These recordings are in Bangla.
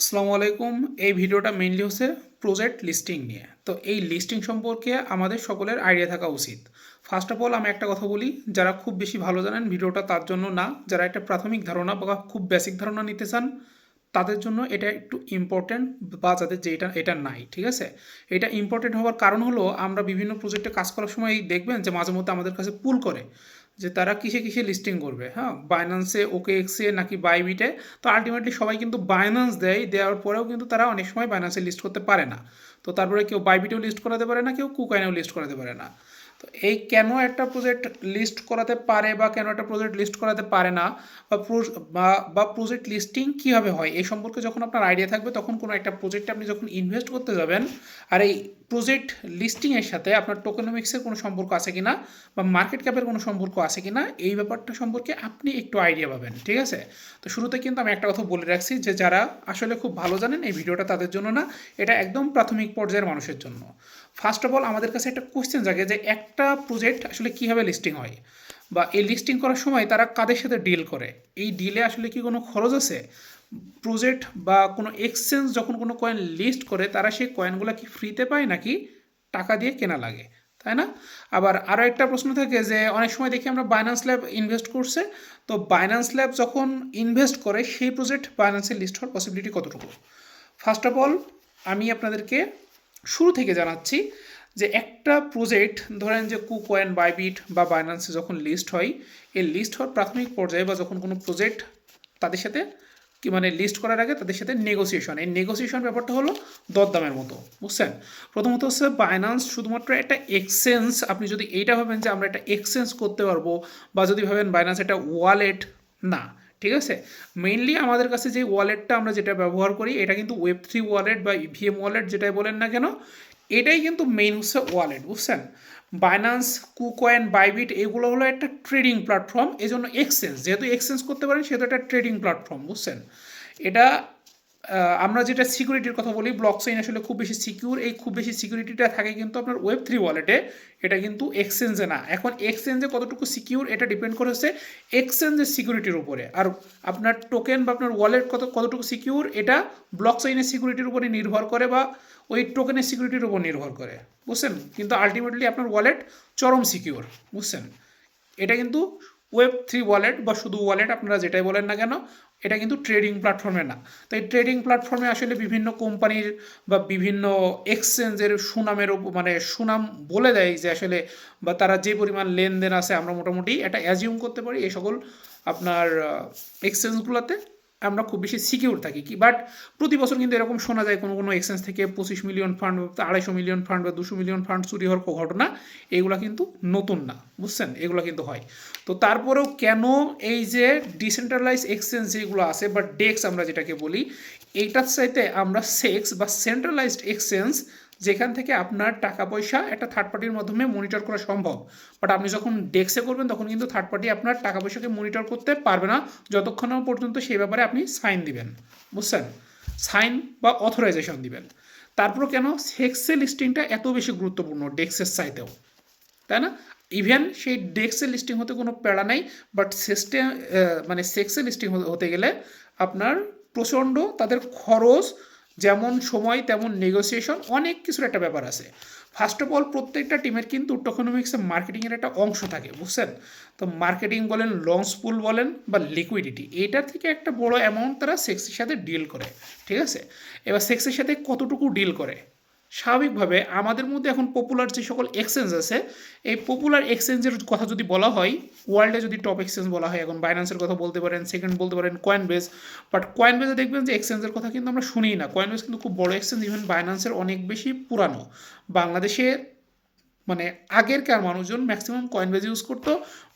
আসসালামু আলাইকুম। এই ভিডিওটা মেইনলি হচ্ছে প্রজেক্ট লিস্টিং নিয়ে। তো এই লিস্টিং সম্পর্কে আমাদের সকলের আইডিয়া থাকা উচিত। ফার্স্ট অফ অল আমি একটা কথা বলি, যারা খুব বেশি ভালো জানেন ভিডিওটা তার জন্য না, যারা একটা প্রাথমিক ধারণা বা খুব বেসিক ধারণা নিতে চান, তাদের জন্য এটা একটু ইম্পর্টেন্ট বা যাদের যে এটা এটা নাই, ঠিক আছে? এটা ইম্পর্টেন্ট হওয়ার কারণ হলো, আমরা বিভিন্ন প্রজেক্টে কাজ করার সময় দেখবেন যে মাঝে মধ্যে আমাদের কাছে পুল করে। যে তারা কিসে কিসে লিস্টিং করবে হ্যাঁ? বাইন্যান্সে ওকে এক্সে নাকি বাইবিটে তো আলটিমেটলি সবাই কিন্তু বাইন্যান্স দেয়, দেওয়ার পরেও কিন্তু তারা অনেক সময় বাইন্যান্সে লিস্ট করতে পারে না। তো তারপরে কেউ বাইবিটেও লিস্ট করাতে পারে না, কেউ কুকাইনেও লিস্ট করাতে পারে না। তো এই কেন একটা প্রজেক্ট লিস্ট করাতে পারে বা কেন একটা প্রজেক্ট লিস্ট করাতে পারে না বা বা- প্রজেক্ট লিস্টিং কীভাবে হয়? এই সম্পর্কে যখন আপনার আইডিয়া থাকবে, তখন কোনো একটা প্রজেক্টে আপনি যখন ইনভেস্ট করতে যাবেন, আর এই প্রজেক্ট লিস্টিংয়ের সাথে আপনার টোকেনমিক্সের কোনো সম্পর্ক আছে কি না বা মার্কেট ক্যাপের কোনো সম্পর্ক আছে কিনা, এই ব্যাপারটা সম্পর্কে আপনি একটু আইডিয়া পাবেন, ঠিক আছে? তো শুরুতে কিন্তু আমি একটা কথা বলে রাখছি যে যারা আসলে খুব ভালো জানেন এই ভিডিওটা তাদের জন্য না, এটা একদম প্রাথমিক পর্যায়ের মানুষের জন্য। ফার্স্ট অফ অল আমাদের কাছে একটা কোশ্চেন জাগে যে একটা প্রজেক্ট আসলে কীভাবে লিস্টিং হয়? বা এই লিস্টিং করার সময় তারা কাদের সাথে ডিল করে? এই ডিলে আসলে কি কোনো খরচ আছে? প্রজেক্ট বা কোনো এক্সচেঞ্জ যখন কোনো কয়েন লিস্ট করে, তারা সেই কয়েনগুলো কি ফ্রিতে পায় নাকি টাকা দিয়ে কেনা লাগে? তাই না? আবার আরও একটা প্রশ্ন থাকে যে অনেক সময় দেখি আমরা বাইন্যান্স ল্যাব ইনভেস্ট করছে, তো বাইন্যান্স ল্যাব যখন ইনভেস্ট করে, সেই প্রজেক্ট বাইন্যান্সে লিস্ট হওয়ার পসিবিলিটি কতটুকু? ফার্স্ট অফ অল আমি আপনাদেরকে শুরু থেকে জানাচ্ছি যে একটা প্রজেক্ট ধরেন যে কু কয়েন বাইবিট বা বাইন্যান্সে যখন লিস্ট হয়, এই লিস্ট হওয়ার প্রাথমিক পর্যায়ে বা যখন কোনো প্রজেক্ট তাদের সাথে কি মানে লিস্ট করার আগে তাদের সাথে নেগোসিয়েশন এই নেগোসিয়েশন ব্যাপারটা হলো দরদামের মতো, বুঝছেন? প্রথমত হচ্ছে বাইন্যান্স শুধুমাত্র একটা এক্সচেঞ্জ আপনি যদি এইটা ভাবেন যে আমরা একটা এক্সচেঞ্জ করতে পারব বা যদি ভাবেন বাইন্যান্স একটা ওয়ালেট না। ঠিক আছে? মেইনলি আমাদের কাছে যে ওয়ালেটটা আমরা যেটা ব্যবহার করি, এটা কিন্তু ওয়েব থ্রি ওয়ালেট বা ইভিএম ওয়ালেট যেটাই বলেন না কেন, এটাই কিন্তু মেইন হচ্ছে ওয়ালেট বুঝছেন? বাইনান্স কুকয়েন বাইবিট এগুলো হলো একটা ট্রেডিং প্ল্যাটফর্ম এই জন্য এক্সচেঞ্জ যেহেতু এক্সচেঞ্জ করতে পারেন, সেহেতু একটা ট্রেডিং প্ল্যাটফর্ম বুঝছেন? এটা আমরা যেটা সিকিউরিটির কথা বলি ব্লক চেইন আসলে খুব বেশি সিকিউর এই খুব বেশি সিকিউরিটিটা থাকে কিন্তু আপনার ওয়েব থ্রি ওয়ালেটে এটা কিন্তু এক্সচেঞ্জে না। এখন এক্সচেঞ্জে কতটুকু সিকিউর এটা ডিপেন্ড করে হচ্ছে এক্সচেঞ্জের সিকিউরিটির উপরে। আর আপনার টোকেন বা আপনার ওয়ালেট কত, কতটুকু সিকিউর এটা ব্লক চেইনের সিকিউরিটির উপরে নির্ভর করে বা ওই টোকেনের সিকিউরিটির উপর নির্ভর করে। বুঝছেন? কিন্তু আলটিমেটলি আপনার ওয়ালেট চরম সিকিউর বুঝছেন? এটা কিন্তু ওয়েব থ্রি ওয়ালেট বা শুধু ওয়ালেট আপনারা যেটাই বলেন না কেন এটা কিন্তু ট্রেডিং প্ল্যাটফর্মে না। তো এই ট্রেডিং প্ল্যাটফর্মে আসলে বিভিন্ন কোম্পানির বা বিভিন্ন এক্সচেঞ্জের সুনামের মানে সুনাম বলে দেয় যে আসলে বা তারা যে পরিমাণ লেনদেন আছে আমরা মোটামুটি এটা অ্যাজিউম করতে পারি এই সকল আপনার এক্সচেঞ্জগুলোতে আমরা খুব বেশি সিকিউর থাকি কি? বাট প্রতি বছর কিন্তু এরকম শোনা যায় কোনো কোনো এক্সচেঞ্জ থেকে পঁচিশ মিলিয়ন ফান্ড আড়াইশো মিলিয়ন ফান্ড বা দুশো মিলিয়ন ফান্ড চুরি হওয়ার ঘটনা, এগুলো কিন্তু নতুন না, বুঝছেন? এগুলো কিন্তু হয়। তো তারপরেও কেন এই যে ডিসেন্ট্রালাইজ এক্সচেঞ্জ যেগুলো আছে বা ডেক্স আমরা যেটাকে বলি এইটার চাইতে আমরা সেক্স বা সেন্ট্রালাইজড এক্সচেঞ্জ যেখান থেকে আপনার টাকা পয়সা একটা থার্ড পার্টির মাধ্যমে মনিটর করা সম্ভব। বাট আপনি যখন ডেস্কে করবেন, তখন কিন্তু থার্ড পার্টি আপনার টাকা পয়সাকে মনিটর করতে পারবে না। যতক্ষণ পর্যন্ত সেই ব্যাপারে আপনি সাইন দিবেন। বুঝছেন? সাইন বা অথরাইজেশন দিবেন। তারপর কেন? সেক্সে লিস্টিংটা এত বেশি গুরুত্বপূর্ণ ডেক্সের চাইতেও। তাই না? ইভেন সেই ডেক্সের লিস্টিং হতে কোনো প্যারা নাই বাট সিস্টেম মানে সেক্সের লিস্টিং হতে গেলে আপনার প্রচণ্ড তাদের খরচ যেমন সময়, তেমন নেগোসিয়েশন অনেক কিছুর একটা ব্যাপার আছে। ফার্স্ট অফ অল প্রত্যেকটা টিমের কিন্তু টোকোনমিক্সে মার্কেটিংয়ের একটা অংশ থাকে, বুঝছেন? তো মার্কেটিং বলেন লঞ্চ পুল বলেন, বা লিকুইডিটি এটা থেকে একটা বড় অ্যামাউন্ট তারা সেক্সের সাথে ডিল করে, ঠিক আছে? এবার সেক্সের সাথে কতটুকু ডিল করে? স্বাভাবিকভাবে আমাদের মধ্যে এখন পপুলার যে সকল এক্সচেঞ্জ আছে, এই পপুলার এক্সচেঞ্জের কথা যদি বলা হয় ওয়ার্ল্ডে যদি টপ এক্সচেঞ্জ বলা হয়, এখন বাইন্যান্সের কথা বলতে পারেন সেকেন্ড বলতে পারেন কয়েন বেস বাট কয়েন বেসে দেখবেন যে এক্সচেঞ্জের কথা কিন্তু আমরা শুনি না। কয়েন বেস কিন্তু খুব বড় এক্সচেঞ্জ ইভেন বাইন্যান্সের অনেক বেশি পুরানো। বাংলাদেশে মানে আগেরকার মানুষজন ম্যাক্সিমাম কয়েন বেজ ইউজ করতো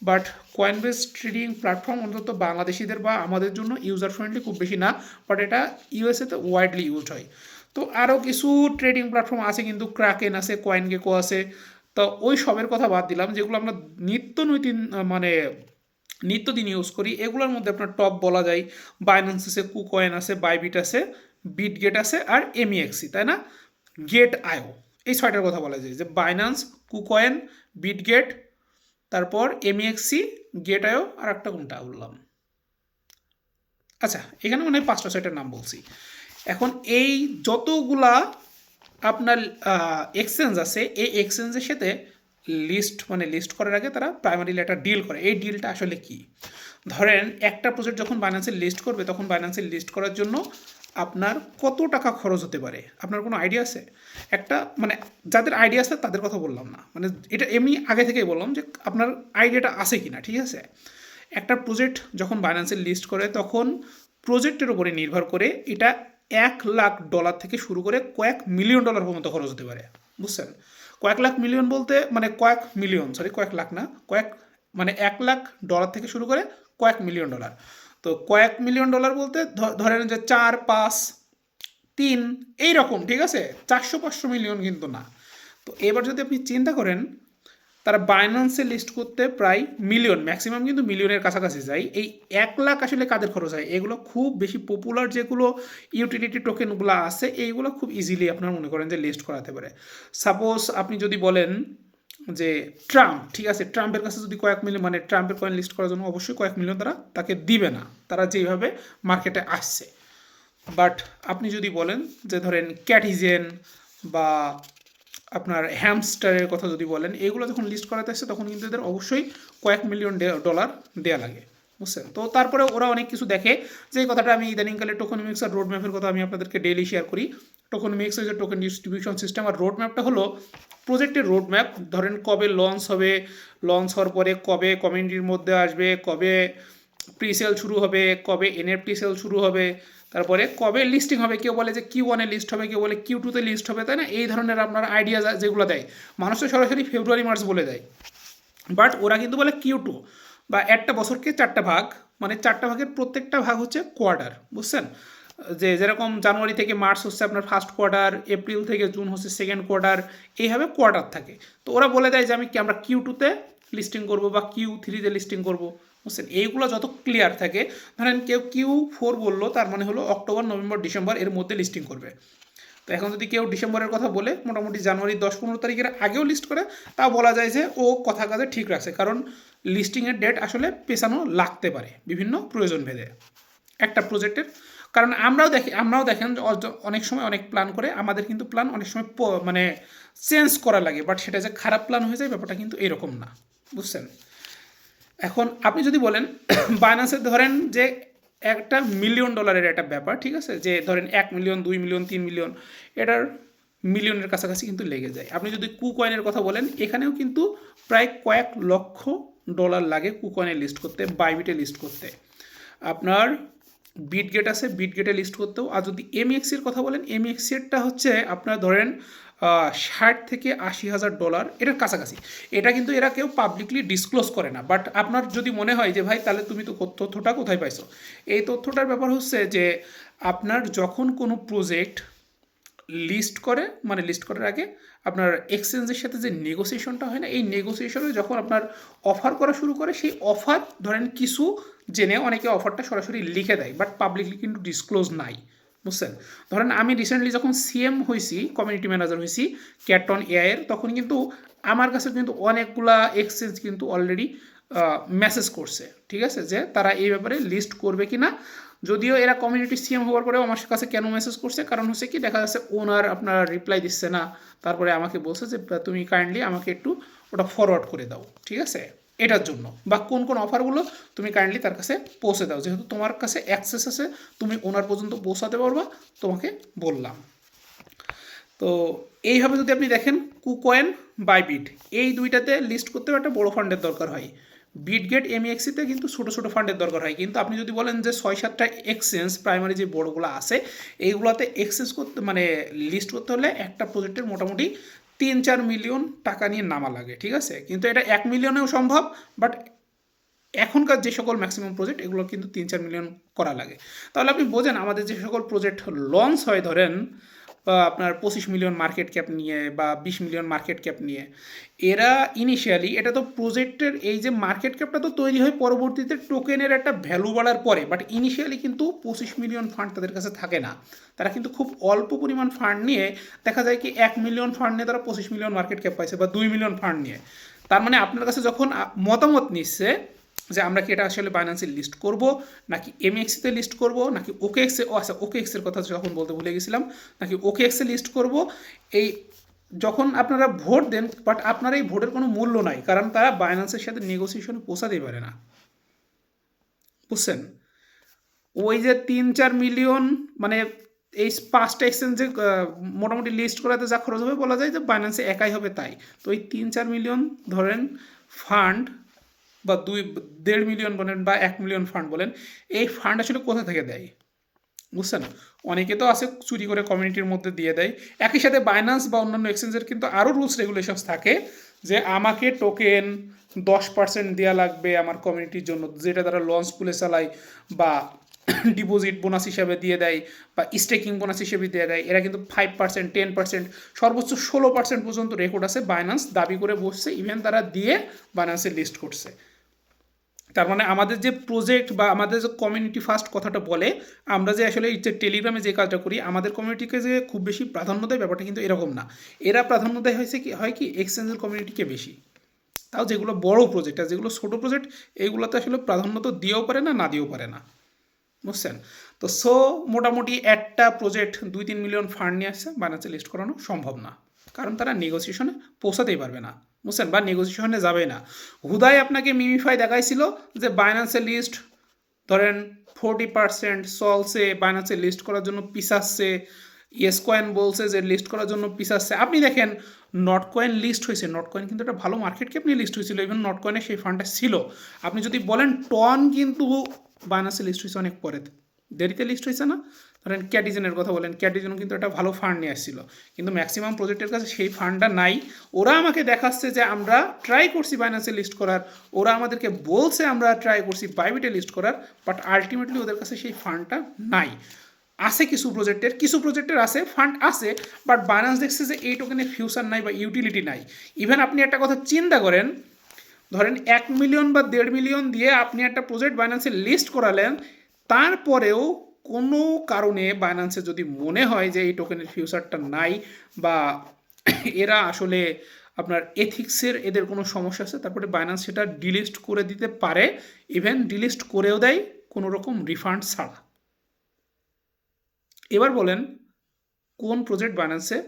but Coinbase trading platform অন্তত বাংলাদেশিদের বা আমাদের জন্য ইউজার ফ্রেন্ডলি খুব বেশি না বাট এটা ইউএসএতে ওয়াইডলি ইউজ হয়। তো আরও কিছু ট্রেডিং প্ল্যাটফর্ম আছে কিন্তু ক্রাকেন আছে কয়েন গেকো আছে। তো ওই সবের কথা বাদ দিলাম, যেগুলো আমরা নিত্য নৈতিন মানে নিত্যদিন ইউজ করি, এগুলোর মধ্যে আপনার টপ বলা যায়। বাইন্যান্স আছে কুকয়েন আছে বাইবিট আছে বিটগেট আছে আর এমইএক্সি তাই না? গেট আয়ো এই ছয়টার কথা বলা যায়। যে বাইন্যান্স কুকয়েন বিটগেট তারপর এমইএক্সি গেট আয়ো আর একটা কোনটা বললাম। আচ্ছা এখানে মানে পাঁচটা ছয়টার নাম বলছি। এখন এই যতগুলা আপনার এক্সচেঞ্জ আছে, এই এক্সচেঞ্জের সাথে লিস্ট মানে লিস্ট করার আগে তারা প্রাইমারিলি একটা ডিল করে। এই ডিলটা আসলে কি? ধরেন একটা প্রজেক্ট যখন বাইন্যান্সের লিস্ট করবে, তখন বাইন্যান্সের লিস্ট করার জন্য আপনার কত টাকা খরচ হতে পারে? আপনার কোনো আইডিয়া আছে? একটা মানে যাদের আইডিয়া আছে তাদের কথা বললাম না। মানে এটা এমনি আগে থেকেই বললাম যে আপনার আইডিয়াটা আছে কি না ঠিক আছে? একটা প্রজেক্ট যখন বাইন্যান্সের লিস্ট করে, তখন প্রজেক্টের উপরে নির্ভর করে এটা এক লাখ ডলার থেকে শুরু করে কয়েক মিলিয়ন ডলার পর্যন্ত খরচ হতে পারে। বুঝছেন? কয়েক লাখ মিলিয়ন বলতে মানে কয়েক মিলিয়ন সরি কয়েক লাখ না, কয়েক মানে এক লাখ ডলার থেকে শুরু করে কয়েক মিলিয়ন ডলার। তো কয়েক মিলিয়ন ডলার বলতে ধরেন যে চার, পাঁচ, তিন এই রকম ঠিক আছে? চারশো, পাঁচশো মিলিয়ন কিন্তু না। তো এবার যদি আপনি চিন্তা করেন তারা বাইন্যান্সে লিস্ট করতে প্রায় মিলিয়ন ম্যাক্সিমাম কিন্তু মিলিয়নের কাছাকাছি যায়। এই এক লাখ আসলে কাদের খরচ হয়? এগুলো খুব বেশি পপুলার যেগুলো ইউটিলিটি টোকেনগুলো আছে, এইগুলো খুব ইজিলি আপনার মনে করেন যে লিস্ট করাতে পারে। সাপোজ আপনি যদি বলেন যে ট্রাম্প ঠিক আছে ট্রাম্পের কাছে যদি কয়েক মিলিয়ন মানে ট্রাম্পের কয়েন লিস্ট করার জন্য অবশ্যই কয়েক মিলিয়ন তারা তাকে দিবে না। তারা যেভাবে মার্কেটে আসছে। বাট আপনি যদি বলেন যে ধরেন ক্যাটিজেন বা আপনার হ্যামস্টারের কথা যদি বলেন, এগুলো যখন লিস্ট করাতে আসছে তখন কিন্তু এদের অবশ্যই কয়েক মিলিয়ন ডলার দেওয়া লাগে। বুঝছেন? তো তারপরে ওরা অনেক কিছু দেখে যে কথাটা আমি ইদানিংকালে টোকনমিক্স আর রোড ম্যাপের কথা আমি আপনাদেরকে ডেইলি শেয়ার করি। টোকনমিক্স যে টোকেন ডিস্ট্রিবিউশন সিস্টেম আর রোড ম্যাপটা হলো প্রজেক্টের রোড ম্যাপ ধরেন কবে লঞ্চ হবে লঞ্চ হওয়ার পরে কবে কমিউনিটির মধ্যে আসবে, কবে প্রি সেল শুরু হবে, কবে এনএফটি সেল শুরু হবে তারপরে কবে লিস্টিং হবে, কেউ বলে যে কিউ ওয়ানে লিস্ট হবে, কেউ বলে কিউ টুতে লিস্ট হবে, তাই না? এই ধরনের আপনার আইডিয়া যেগুলো দেয়। মানুষ তো সরাসরি ফেব্রুয়ারি মার্চ বলে দেয়। বাট ওরা কিন্তু বলে কিউ টু বা একটা বছরকে চারটা ভাগ মানে চারটা ভাগের প্রত্যেকটা ভাগ হচ্ছে কোয়ার্টার বুঝছেন? যে যেরকম জানুয়ারি থেকে মার্চ হচ্ছে আপনার ফার্স্ট কোয়ার্টার এপ্রিল থেকে জুন হচ্ছে সেকেন্ড কোয়ার্টার এইভাবে কোয়ার্টার থাকে। তো ওরা বলে দেয় যে আমি আমরা কিউ টুতে লিস্টিং করব বা কিউ থ্রিতে লিস্টিং করব? বুঝছেন? এইগুলো যত ক্লিয়ার থাকে, ধরেন কেউ কিউ ফোর বলল, তার মানে হলো অক্টোবর নভেম্বর ডিসেম্বর এর মধ্যে লিস্টিং করবে। তো এখন যদি কেউ ডিসেম্বরের কথা বলে, মোটামুটি জানুয়ারি দশ পনেরো তারিখের আগেও লিস্ট করে, তা বলা যায় যে ও কথা কাজে ঠিক রাখছে। কারণ লিস্টিংয়ের ডেট আসলে পেছানো লাগতে পারে বিভিন্ন প্রয়োজন ভেদে। একটা প্রজেক্টের কারণ আমরাও দেখি, আমরাও দেখেন অনেক সময় অনেক প্ল্যান করে, আমাদের কিন্তু প্ল্যান অনেক সময় মানে চেঞ্জ করা লাগে। বাট সেটা যে খারাপ প্ল্যান হয়ে যায়, ব্যাপারটা কিন্তু এরকম না। বুঝছেন? এখন আপনি যদি বলেন বাইন্যান্সে ধরেন যে একটা মিলিয়ন ডলারের একটা ব্যাপার, ঠিক আছে? যে ধরেন এক মিলিয়ন দুই মিলিয়ন তিন মিলিয়ন এটার মিলিয়নের কাছাকাছি কিন্তু লেগে যায়। আপনি যদি কু কয়েনের কথা বলেন, এখানেও কিন্তু প্রায় কয়েক লক্ষ ডলার লাগে কু কয়েনে লিস্ট করতে বাইবিটে লিস্ট করতে। আপনার বিটগেট আছে বিটগেটে লিস্ট করতেও। আর যদি এমএক্সির কথা বলেন এমএক্সিরটা হচ্ছে আপনার ধরেন ষাট থেকে আশি হাজার ডলার, এটার কাছাকাছি। এটা কিন্তু এরা কেউ পাবলিকলি ডিসক্লোজ করে না। বাট আপনার যদি মনে হয় যে, ভাই, তাহলে তুমি তো তথ্যটা কোথায় পাইছো? এই তথ্যটার ব্যাপার হচ্ছে যে, আপনার যখন কোনো প্রজেক্ট লিস্ট করে মানে লিস্ট করার আগে আপনার এক্সচেঞ্জের সাথে যে নেগোসিয়েশনটা হয় না, এই নেগোসিয়েশনে যখন আপনার অফার করা শুরু করে, সেই অফার ধরেন কিছু জেনে অনেকে অফারটা সরাসরি লিখে দেয় বাট পাবলিকলি কিন্তু ডিসক্লোজ নাই। বুঝছেন? ধরেন আমি রিসেন্টলি যখন সিএম হয়েছি কমিউনিটি ম্যানেজার হয়েছি ক্যাটন এআইয়ের তখন কিন্তু আমার কাছে কিন্তু অনেকগুলা এক্সচেঞ্জ কিন্তু অলরেডি মেসেজ করছে। ঠিক আছে? যে তারা এই ব্যাপারে লিস্ট করবে কি না যদিও এরা কমিউনিটি সিএম হওয়ার পরেও আমার কাছে কেন মেসেজ করছে? কারণ হচ্ছে কি, দেখা যাচ্ছে ওনার আপনার রিপ্লাই দিচ্ছে না। তারপরে আমাকে বলছে যে, তুমি কাইন্ডলি আমাকে একটু ওটা ফরওয়ার্ড করে দাও। ঠিক আছে? এটার জন্য বা কোন কোন অফারগুলো তুমি কাইন্ডলি তার কাছে পৌঁছে দাও। যেহেতু তোমার কাছে অ্যাক্সেস আছে, তুমি ওনার পর্যন্ত পৌঁছাতে পারবা, তোমাকে বললাম। তো এইভাবে যদি আপনি দেখেন কুকয়েন বাইবিট এই দুইটাতে লিস্ট করতেও একটা বড় ফান্ডের দরকার হয়। বিটগেট এমএক্সিতে কিন্তু ছোটো ছোটো ফান্ডের দরকার হয়। কিন্তু আপনি যদি বলেন যে ছয় সাতটা এক্সচেঞ্জ প্রাইমারি যে বড়গুলো আছে, এইগুলোতে এক্সচেঞ্জ করতে মানে লিস্ট করতে হলে একটা প্রজেক্টের মোটামুটি তিন চার মিলিয়ন টাকা নিয়ে নামা লাগে, ঠিক আছে? কিন্তু এটা এক মিলিয়নেও সম্ভব বাট এখনকার যে সকল ম্যাক্সিমাম প্রজেক্ট এগুলো কিন্তু তিন চার মিলিয়ন করা লাগে। তাহলে আপনি বোঝেন আমাদের যে সকল প্রজেক্ট লঞ্চ হয়, ধরেন আপনার পঁচিশ মিলিয়ন মার্কেট ক্যাপ নিয়ে বা বিশ মিলিয়ন মার্কেট ক্যাপ নিয়ে। এরা ইনিশিয়ালি এটা তো প্রজেক্টের এই যে মার্কেট ক্যাপটা তো তৈরি হয় পরবর্তীতে টোকেনের একটা ভ্যালু বাড়ার পরে বাট ইনিশিয়ালি কিন্তু পঁচিশ মিলিয়ন ফান্ড তাদের কাছে থাকে না। তারা কিন্তু খুব অল্প পরিমাণ ফান্ড নিয়ে, দেখা যায় কি এক মিলিয়ন ফান্ড নিয়ে তারা পঁচিশ মিলিয়ন মার্কেট ক্যাপ পাইছে বা দুই মিলিয়ন ফান্ড নিয়ে। তার মানে আপনার কাছে যখন মতামত নিচ্ছে যে আমরা কি এটা আসলে বাইন্যান্সে লিস্ট করব, নাকি এমএক্সিতে লিস্ট করব, নাকি ওকে এক্সে ও আচ্ছা ওকে এক্সের কথা যখন বলতে ভুলে গেছিলাম, নাকি ওকে এক্সে লিস্ট করব। এই যখন আপনারা ভোট দেন বাট আপনার এই ভোটের কোনো মূল্য নাই, কারণ তারা বাইন্যান্সের সাথে নেগোসিয়েশনে পোষাতেই পারে না। বুঝছেন? ওই যে তিন চার মিলিয়ন মানে এই পাঁচটা এক্সচেঞ্জে মোটামুটি লিস্ট করাতে যা খরচ হবে, বলা যায় যে বাইন্যান্সে একাই হবে তাই। তো এই তিন চার মিলিয়ন ধরেন ফান্ড বা দুই, দেড় মিলিয়ন বলেন বা এক মিলিয়ন ফান্ড বলেন, এই ফান্ড আসলে কোথা থেকে দেয়? বুঝছেন? অনেকে তো আছে চুরি করে কমিউনিটির মধ্যে দিয়ে দেয়। একই সাথে বাইন্যান্স বা অন্যান্য এক্সচেঞ্জের কিন্তু আরও রুলস রেগুলেশনস থাকে যে আমাকে টোকেন দশ পার্সেন্ট দেওয়া লাগবে আমার কমিউনিটির জন্য, যেটা তারা লঞ্চ পুলে চালায় বা ডিপোজিট বোনাস হিসাবে দিয়ে দেয় বা স্টেকিং বোনাস হিসেবে দিয়ে দেয়, এরা কিন্তু ফাইভ পার্সেন্ট টেন পার্সেন্ট সর্বোচ্চ ষোলো পার্সেন্ট পর্যন্ত রেকর্ড আছে বাইন্যান্স দাবি করে বসছে ইভেন তারা দিয়ে বাইন্যান্সে লিস্ট করছে। তার মানে আমাদের যে প্রজেক্ট বা আমাদের যে কমিউনিটি ফার্স্ট কথাটা বলে, আমরা যে আসলে যে টেলিগ্রামে যে কাজটা করি, আমাদের কমিউনিটিকে যে খুব বেশি প্রাধান্য দেয় ব্যাপারটা কিন্তু এরকম না। এরা প্রাধান্য দেয় হয়েছে কি, হয় কি এক্সচেঞ্জের কমিউনিটিকে বেশি। তাও যেগুলো বড় প্রজেক্ট আর যেগুলো ছোটো প্রজেক্ট এইগুলোতে আসলে প্রাধান্য তো দিয়েও পারে না না দিয়েও পারে না। বুঝছেন? তো সো মোটামুটি একটা প্রজেক্ট দুই তিন মিলিয়ন ফান্ড নিয়ে আসছে বাইন্যান্সে লিস্ট করানো সম্ভব না। কারণ তারা নেগোসিয়েশনে পৌঁছাতেই পারবে না। বুঝছেন? বা নেগোসিয়েশনে যাবে না। হুদায় আপনাকে মিমিফাই দেখাইছিল যে বাইন্যান্সের লিস্ট ধরেন ফোরটি পার্সেন্ট সলসে বাইন্যান্সে লিস্ট করার জন্য পিসাচ্ছে ইয়েস কয়েন বলছে যে লিস্ট করার জন্য পিসাচ্ছে আপনি দেখেন নট কয়েন লিস্ট হয়েছে নট কয়েন কিন্তু একটা ভালো মার্কেট ক্যাপ নিয়ে লিস্ট হয়েছিল ইভেন নট কয়েনে সেই ফান্ডটা ছিল। আপনি যদি বলেন টন কিন্তু বাইন্যান্সে লিস্ট হয়েছে অনেক পরে। দেরিতে লিস্ট হয়েছে না? ধরেন ক্যাটিজেনের কথা বলেন ক্যাটিজেন কিন্তু একটা ভালো ফান্ড নিয়ে আসছিল। কিন্তু ম্যাক্সিমাম প্রজেক্টের কাছে সেই ফান্ডটা নাই। ওরা আমাকে দেখাচ্ছে যে আমরা ট্রাই করছি বাইন্যান্সে লিস্ট করার। ওরা আমাদেরকে বলছে আমরা ট্রাই করছি বাইবিটে লিস্ট করার বাট আলটিমেটলি ওদের কাছে সেই ফান্ডটা নাই। আছে কিছু প্রজেক্টের কিছু প্রজেক্টের আছে ফান্ড আছে বাট বাইন্যান্স দেখছে যে এই টোকেনের ফিউচার নাই বা ইউটিলিটি নাই। ইভেন আপনি একটা কথা চিন্তা করেন, ধরেন এক মিলিয়ন বা দেড় মিলিয়ন দিয়ে আপনি একটা প্রজেক্ট বাইন্যান্সে লিস্ট করালেন, তারপরেও কোনো কারণে বাইন্যান্সে যদি মনে হয় যে এই টোকেনের ফিউচারটা নাই বা এরা আসলে আপনার এথিক্সের এদের কোনো সমস্যা আছে, তারপরে বাইন্যান্স সেটা ডিলিস্ট করে দিতে পারে ইভেন ডিলিস্ট করেও দেয় কোনো রকম রিফান্ড ছাড়া। এবার বলেন, কোন প্রজেক্ট বাইন্যান্সে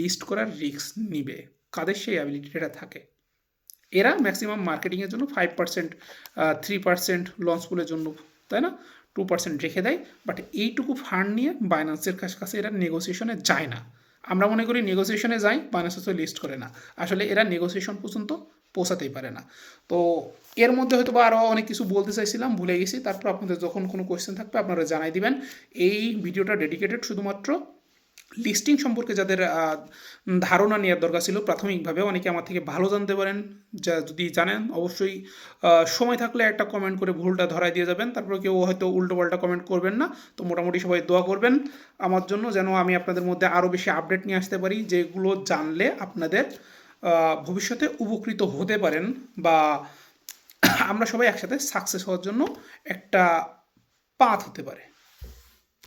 লিস্ট করার রিস্ক নিবে? কাদের সেই অ্যাবিলিটিটা থাকে? এরা ম্যাক্সিমাম মার্কেটিংয়ের জন্য five percent three percent launch পুলের জন্য, তাই না? টু পার্সেন্ট রেখে দেয় বাট এইটুকু ফান্ড নিয়ে বাইন্যান্সের কাছ এরা নেগোসিয়েশনে যায় না। আমরা মনে করি নেগোসিয়েশনে যাই বাইন্যান্স হচ্ছে লিস্ট করে না। আসলে এরা নেগোসিয়েশন পর্যন্ত পৌঁছাতেই পারে না। তো এর মধ্যে হয়তো বা আরও অনেক কিছু বলতে চাইছিলাম, ভুলে গেছি। তারপর আপনাদের যখন কোনো কোয়েশ্চেন থাকবে আপনারা জানাই দিবেন। এই ভিডিওটা ডেডিকেটেড শুধুমাত্র লিস্টিং সম্পর্কে যাদের ধারণা নেওয়ার দরকার ছিল প্রাথমিকভাবে অনেকে আমার থেকে ভালো জানতে পারেন। যা যদি জানেন, অবশ্যই সময় থাকলে একটা কমেন্ট করে ভুলটা ধরাই দিয়ে যাবেন। তারপরে কেউ হয়তো উল্টো পাল্টা কমেন্ট করবেন না। তো মোটামুটি সবাই দোয়া করবেন আমার জন্য যেন আমি আপনাদের মধ্যে আরও বেশি আপডেট নিয়ে আসতে পারি, যেগুলো জানলে আপনাদের ভবিষ্যতে উপকৃত হতে পারেন বা আমরা সবাই একসাথে সাকসেস হওয়ার জন্য একটা পাথ হতে পারে।